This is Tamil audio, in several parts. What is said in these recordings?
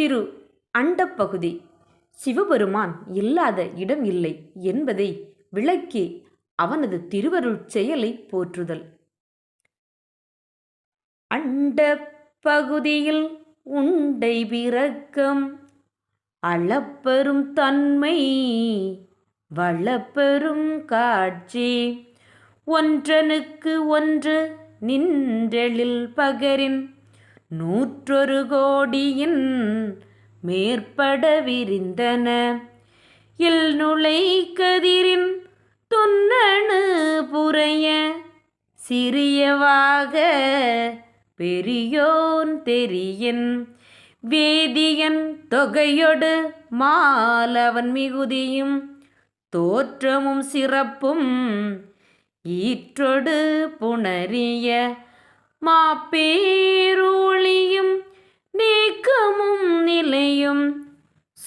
திரு அண்டப்பகுதி சிவபெருமான் இல்லாத இடம் இல்லை என்பதை விளக்கி அவனது திருவருள் செயலை போற்றுதல். அண்டப்பகுதியில் உண்டை பிறக்கம் அளப்பெரும் தன்மை வளப்பெரும் காட்சி. ஒன்றனுக்கு ஒன்று நின்றெழில் பகரின் நூற்றொரு கோடியின் மேற்பட விரிந்தன இல் நுழை கதிரின் துன்னணு புறைய சிறியவாக பெரியோன் தெரியன். வேதியன் தொகையொடு மாலவன் மிகுதியும் தோற்றமும் சிறப்பும் ஈற்றொடு புணரிய மாப்பேரூழியும் நீக்கமும் நிலையும்.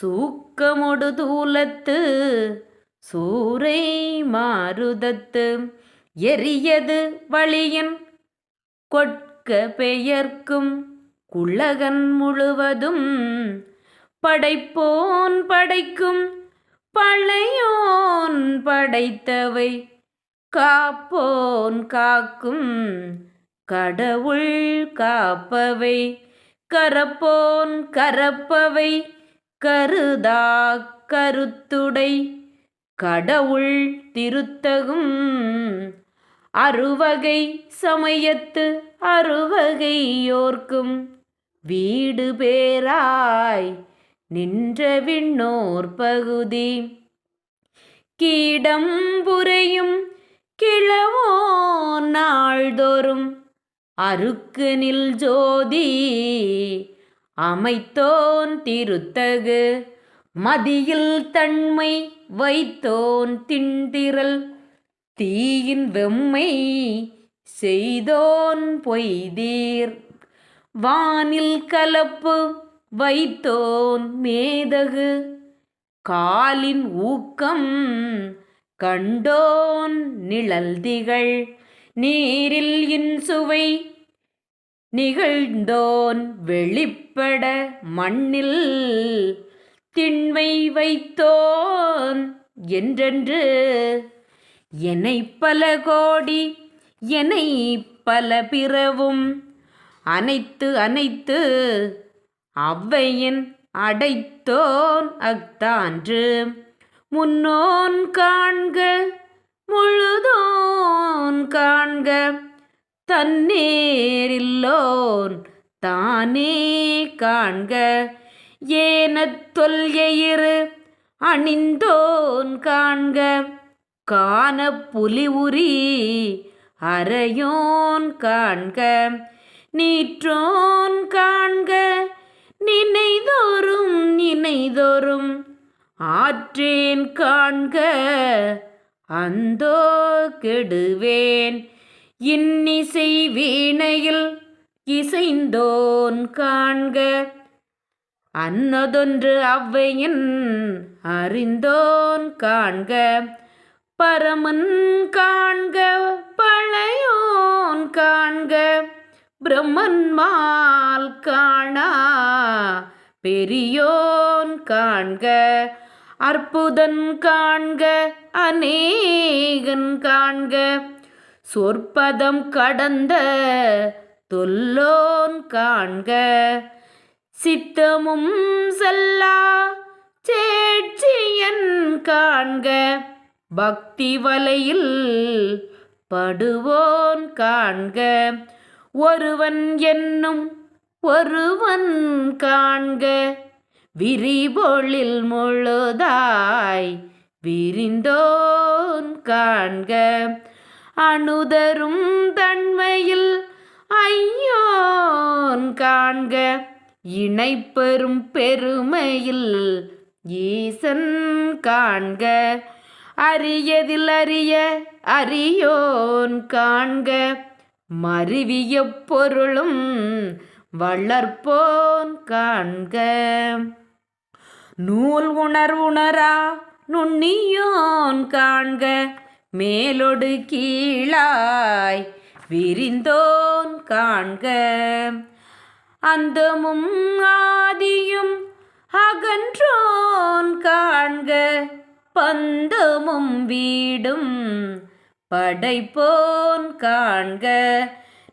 சூக்கமொடு தூலத்து சூரை மாறுதத்து எரியது வழியின் கொட்க பெயர்க்கும் குள்ளகன் முழுவதும் படைப்போன் படைக்கும் பழையோன் படைத்தவை. காப்போன் காக்கும் கடவுள் காப்பவை கரப்போன் கரப்பவை கருதா கருத்துடை. கடவுள் திருத்தகும் அறுவகை சமயத்து அறுவகையோர்க்கும் வீடு பேராய் நின்ற விண்ணோர் பகுதி. கீடம் புரையும் கிளவோ நாள்தோறும். அருக்கு நில் ஜோதி அமைத்தோன் திருத்தகு. மதியில் தன்மை வைத்தோன் திண்டிரல் தீயின் வெம்மை செய்தோன் பொய்தீர். வானில் கலப்பு வைத்தோன் மேதகு காலின் ஊக்கம் கண்டோன் நிழல் திகழ். நீரில் இன்சுவை நிகழ்ந்தோன் வெளிப்பட மண்ணில் திண்மை வைத்தோன் என்றென்று என்னை பல கோடி என்னை பல பிறவும் அனைத்து அனைத்து அவ்வையின் அடைத்தோன் அக்தான்று முன்னோன் காண்க முழுதோன் காண்க. தன்னேரில்லோன் தானே காண்க. ஏன தொல்எயிறு அணிந்தோன் காண்க. காண புலி உரி அறையோன் காண்க. நீற்றோன் காண்க. நினைதோறும் நினைதோறும் ஆற்றேன் காண்க. அந்தோ கெடுவேன். இன்னிசை வீணையில் இசைந்தோன் காண்க. அன்னதொன்று அவ்வையின் அறிந்தோன் காண்க. பரமன் காண்க பழையோன் காண்க. பிரம்மன்மால் காணா பெரியோன் காண்க. அற்புதன் காண்க அநேகன் காண்க. சொற்பதம் கடந்த தொல்லோன் காண்க. சித்தமும் செல்லா சேட்சியன் காண்க. பக்தி வலையில் படுவோன் காண்க. ஒருவன் என்னும் ஒருவன் காண்க. விரிபொழில் முழுதாய் விரிந்தோன் காண்க. அணுதரும் தன்மையில் ஐயோன் காண்க. இணைப்பெரும் பெருமையில் ஈசன் காண்க. அரியதில் அறிய அறியோன் காண்க. மருவிய பொருளும் வளர்ப்போன் காண்க. நூல் உணர்வுணரா நுண்ணியோன் காண்க மேலொடு கீழாய் விரிந்தோன் காண்க. அந்தமும் ஆதியும் அகன்றோன் காண்க பந்தமும் வீடும் படைப்போன் காண்க.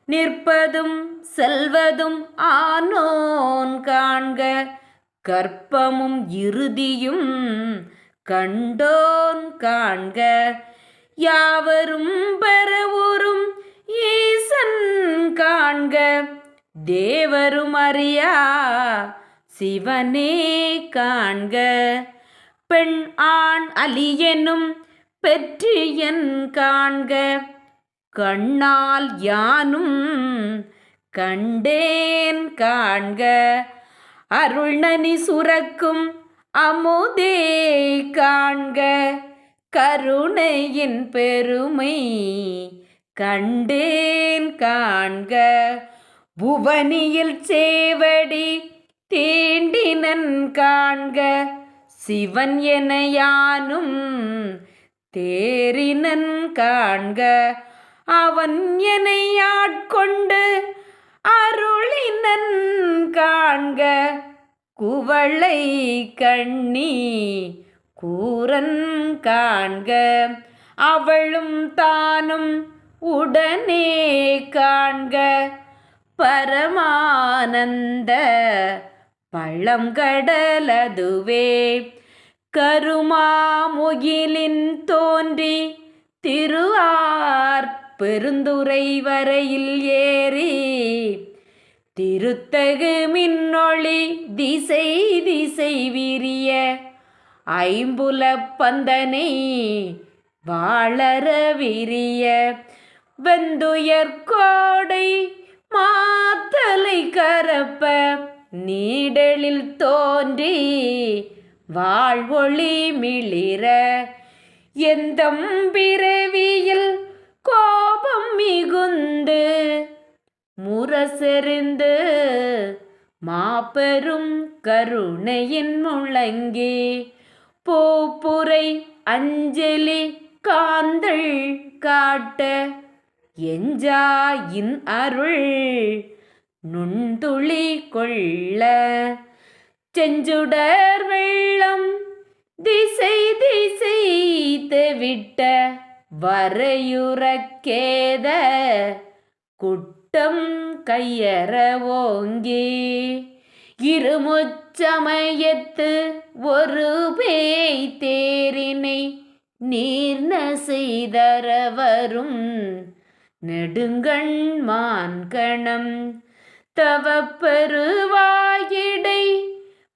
நிற்பதும் செல்வதும் ஆனோன் காண்க கற்பமும் இறுதியும் கண்டோன் காண்க. யாவரும் பெறவுறும் ஈசன் காண்க. தேவரும் அறியா சிவனே காண்க. பெண் ஆண் அலியனும் பெற்றியன் காண்க. கண்ணால் யானும் கண்டேன் காண்க. அருள்நனி சுரக்கும் அமுதே காண்க கருணையின் பெருமை கண்டேன் காண்க. புவனியில் சேவடி தீண்டினன் காண்க. சிவன் என யானும் தேரினன் காண்க. அவன் என்னை ஆட்கொண்டு அருளினன் காண்க. குவளை கண்ணி கூரன் காண்க. அவளும் தானும் உடனே காண்க. பரமானந்த பழங்கடலதுவே கருமாமுகிலின் தோன்றி திருவார் பெருந்துரை வரையில் ஏறி திருத்தகு மின்னொளி திசை திசை விரிய ஐம்புல பந்தனை வாழற விரிய வெந்துயர் கோடை மாத்தலை கரப்ப நீடலில் தோன்றி வாழ்வொளி மிளிர எந்தம் பிறவியில் கோபம் மிகுந்து முரசெறிந்து மாபெரும் கருணையின் முழங்கி பூப்புரை அஞ்சலி காந்தள் காட்ட எஞ்சாயின் அருள் நுண்துளி கொள்ள. செஞ்சுடர் வெள்ளம் திசை திசை விட்ட வரையுறக்கேத குட்டம் கையற ஓங்கி இருமுச்சமயத்து ஒரு பேய் தேரினை நீர்ன செய்தர வரும் நெடுங்கண் மான்கணம் தவப்பெருவாயிடை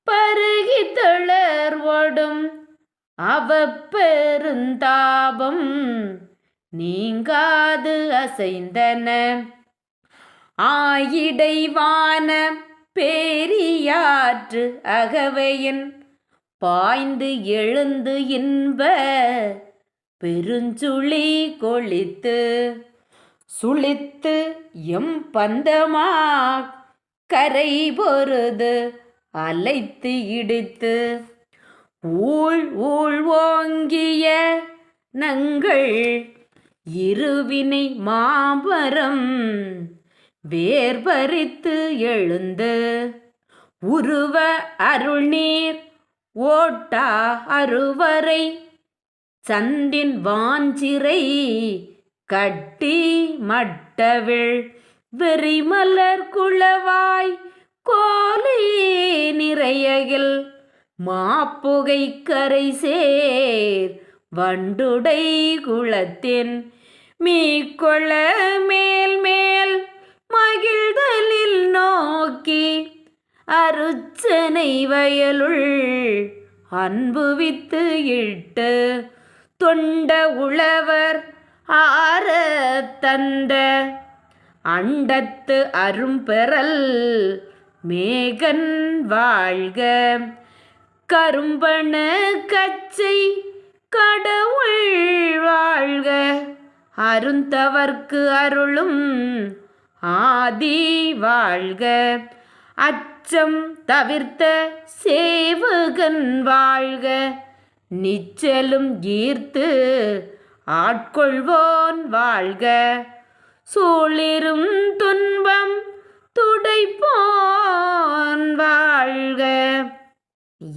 பருகி தளர்வடும் அவப்பெருந்தாபம் நீங்காது அசைந்தன. ஆயிடைவான பேரியாற்று அகவையின் பாய்ந்து எழுந்து இன்ப பெருஞ்சுழி கொளித்து சுழித்து எம் பந்தமா கரை பொருது அலைத்து இடித்து ஊழ் ஊழ் ஓங்கிய நங்கள் இருவினை மாபரம் வேர்பறித்து எழுந்து உருவ அருள்நீர் ஓட்டா அருவரை சந்தின் வாஞ்சிரை கட்டி மட்டவிழ் வெறிமலர் குளவாய் கோலே நிறையகில் மாப்புகை கரை சேர் வண்டுடை குளத்தின் மீக்கொள மேல் மேல் மகிழ்தலில் நோக்கி அருச்சனை வயலுள் அன்பு வித்து இட்டு தொண்ட உழவர் ஆற தந்த அண்டத்து அரும்பெறல் மேகன் வாழ்க. கரும்பண கச்சை கடவுள் வாழ்க. அருந்தவர்க்கு அருளும் ஆதி வாழ்க. அச்சம் தவிர்த்த சேவகன் வாழ்க. நிச்சலும் ஈர்த்து ஆட்கொள்வோன் வாழ்க. சூழிரும் துன்பம் துடைப்போன் வாழ்க.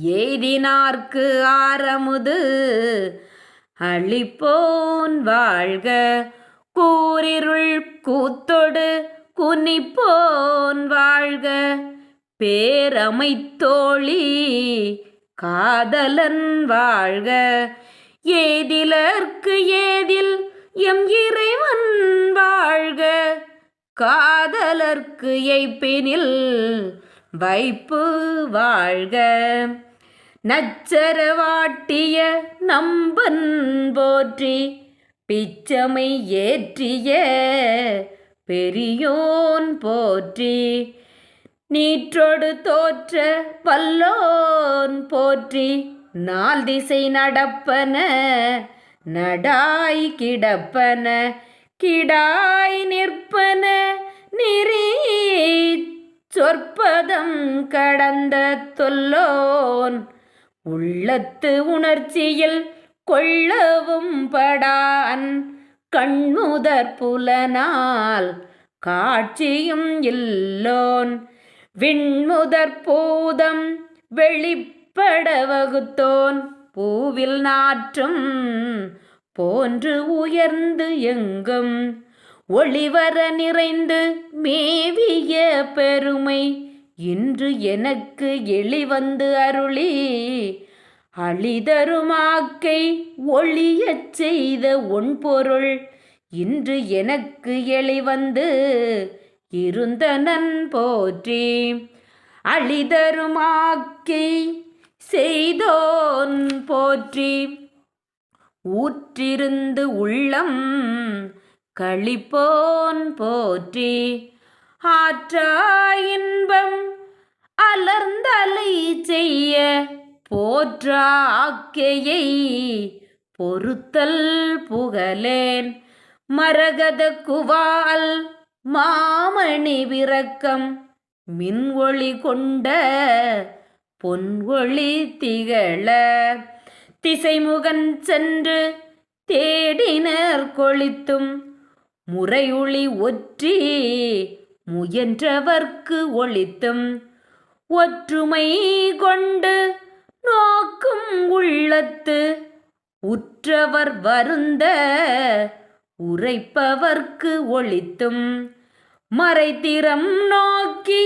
எய்தினார்க்கு ஆரமுது அழிப்போன் வாழ்க. கூரிருள் கூத்தொடு குனிப்போன் வாழ்க. பேரமைத்தோழி காதலன் வாழ்க. ஏதிலர்க்கு ஏதில் எம் இறைவன் வாழ்க. காதலர்க்கு எய்ப்பினில் வைப்பு வாழ்க. நச்சரவாட்டிய நம்பன் போற்றி பிச்சமை ஏற்றிய பெரியோன் போற்றி நீற்றொடு தோற்ற வல்லோன் போற்றி நால் திசை நடப்பன நடாய் கிடப்பன கிடாய் நிற்பன நெறி சொற்பதம் கடந்த தொல்லோன் உள்ளத்து உணர்ச்சியில் கொள்ளவும் படான். கண்முதற் புலனால் காட்சியும் இல்லோன். விண்முதற் பூதம் வெளிப்பட வகுத்தோன். பூவில் நாற்றும் போன்று உயர்ந்து எங்கும். ஒளிவர நிறைந்து மேவிய பெருமை இன்று எனக்கு எளிவந்து அருளி அழிதருமாக்கை ஒளியச் செய்த ஒன்பொருள். இன்று எனக்கு எளிவந்து இருந்தனன் போற்றி. அழிதருமாக்கை செய்தோன் போற்றி. ஊற்றிருந்து உள்ளம் கழிப்போன் போற்றி. ஆற்றா இன்பம் அலர்ந்தலை செய்ய போற்றா ஆக்கையை பொறுத்தல் புகழேன். மரகத குவால் மாமணி விரக்கம் மின் ஒளி கொண்ட பொன்ஒளி திகழ. திசைமுகன் சென்று தேடினர் கொளித்தும் முறையொளி ஒற்றி முயன்றவர்க்கு ஒளித்தும். ஒற்றுமை கொண்டு நோக்கும் உள்ளத்து உற்றவர் வருந்த உரைப்பவர்க்கு ஒழித்தும் மறைத்திறம் நோக்கி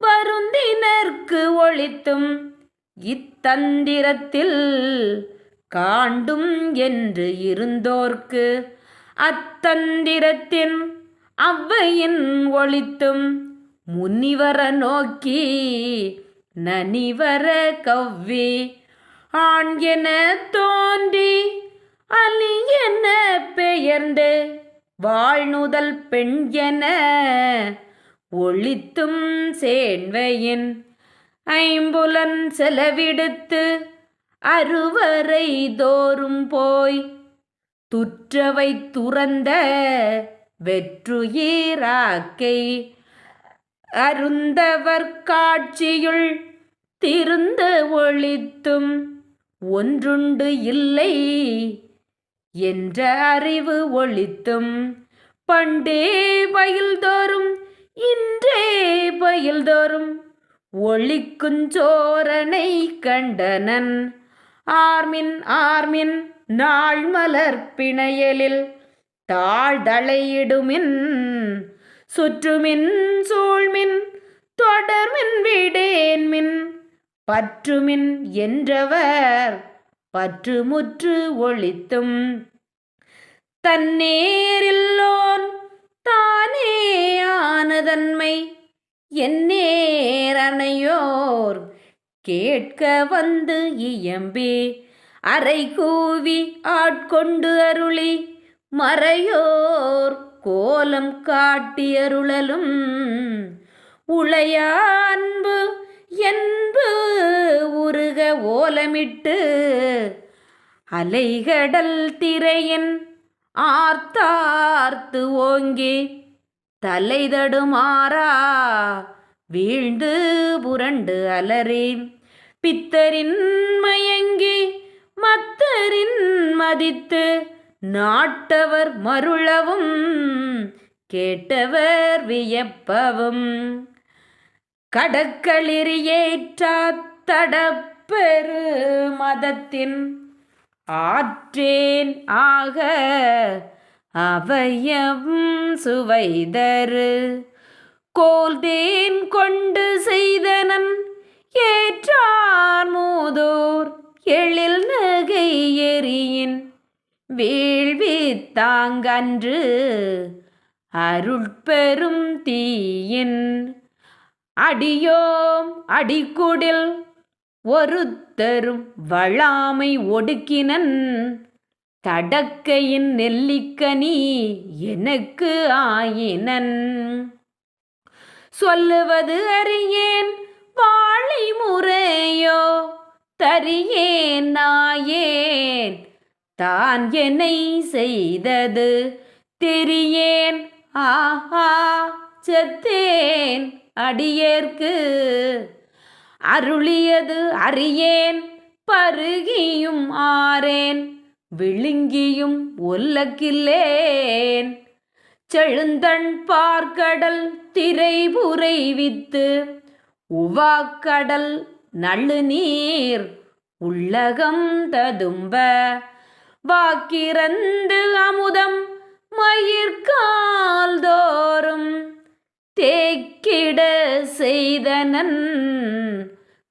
வருந்தினர்க்கு ஒழித்தும் இத்தந்திரத்தில் காண்டும் என்று இருந்தோர்க்கு அத்தந்திரத்தின் அவ்வையின் ஒழித்தும் முனிவர நோக்கி நனிவர கவ்வி. ஆண் என தோன்றி அலி என பெயர்ந்து வாழ்நுதல் பெண் என ஒளித்தும் சேன்வையின் ஐம்புலன் செலவிடுத்து அறுவரை தோறும் போய் துற்றவை துறந்த வெற்றுயிராக்கை அருந்தவர் காட்சியுள் திருந்த ஒழித்தும் ஒன்றுண்டு இல்லை என்ற அறிவு ஒழித்தும் பண்டே பயில்தோறும் இன்றே பயில்தோறும் ஒளிக்குஞ்சோரனை கண்டனன். ஆர்மின் ஆர்மின் நாள் மலர் பிணையலில் தாழ்தளையிடுமின் சுற்றுமின் சூழ்மின் தொடர்மின் விடேன்மின். பற்றுமின் என்றவர் பற்றுமுற்று ஒளித்தும் தன்னேரில்லோன் தானே ஆனதன்மை என்னேரணையோர் கேட்க வந்து இயம்பி அரை கூவி ஆட்கொண்டு அருளி மறையோர் கோலம் காட்டியருளலும் உளைய அன்பு என்பு உருக ஓலமிட்டு அலைகடல் திரையின் ஆர்த்தார்த்து ஓங்கி தலை தடுமாறா வீழ்ந்து புரண்டு அலறி பித்தரின் மயங்கி மத்தரின் மதித்து நாட்டவர் மருளவும் கேட்டவர் வியப்பவும் கடக்களிரியேற்றாத்தடப்பெரு மதத்தின் ஆற்றேன் ஆக அவயம் சுவைதரு. கோல்தேன் கொண்டு செய்தனன் ஏற்றார் மூதோர் எழில் நகை எரியின் வேள்வி தாங்கன்று அருட்பெரும் தீயின் அடியோம் அடிக்குடில் ஒருத்தரும் வளாமை ஒடுக்கினன். தடக்கையின் நெல்லிக்கனி எனக்கு ஆயினன். சொல்லுவது அறியேன் வாழை முறையோ? தரியேன் நாயேன். தான் என்னை செய்தது தெரியேன். ஆஹா செத்தேன். அடியேற்கு அருளியது அறியேன் பருகியும் ஆரேன் விழுங்கியும் ஒல்லக்கில்லேன். செழுந்தண் பார்க்கடல் திரைபுரை வித்து உவாக்கடல் நள்ளுநீர் உள்ளகம் ததும்ப. வாக்கிறந்து அமுதம் மயிர்கால் தோறும் தேக்கிட செய்தனன்.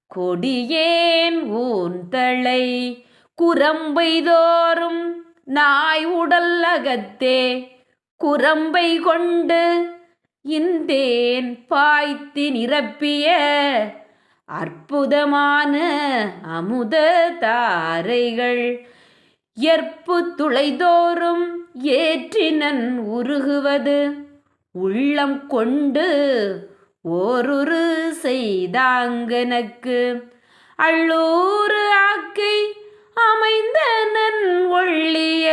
கொடியேன் ஊந்தளை குரம்பை தோறும் நாய் உடல் அகத்தே. குரம்பை கொண்டு இந்தேன் பாய்த்தி நிரப்பிய அற்புதமான அமுத தாரைகள். எற்பு துளைதோறும் ஏற்றினன் உருகுவது. உள்ளம் கொண்டு ஓரொரு செய்தாங்கனக்கு. அள்ளூறு ஆக்கை அமைந்த நன் ஒள்ளிய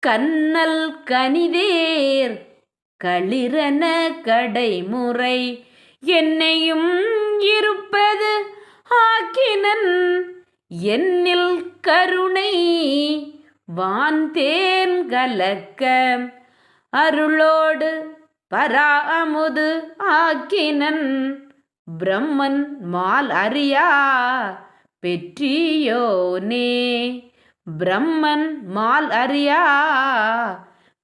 கண்ணல் கனிதேர் களிரன கடைமுறை என்னையும் இருப்பது ஆக்கினன் என்னில் கருணை வான் தேன் கலக்க. அருளோடு பரா அமுது ஆக்கினன். பிரம்மன் மால் அறியா பெற்றியோனே. பிரம்மன் மால் அறியா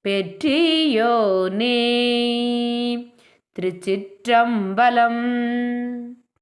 பெற்றியோனே. திருச்சிற்றம்பலம்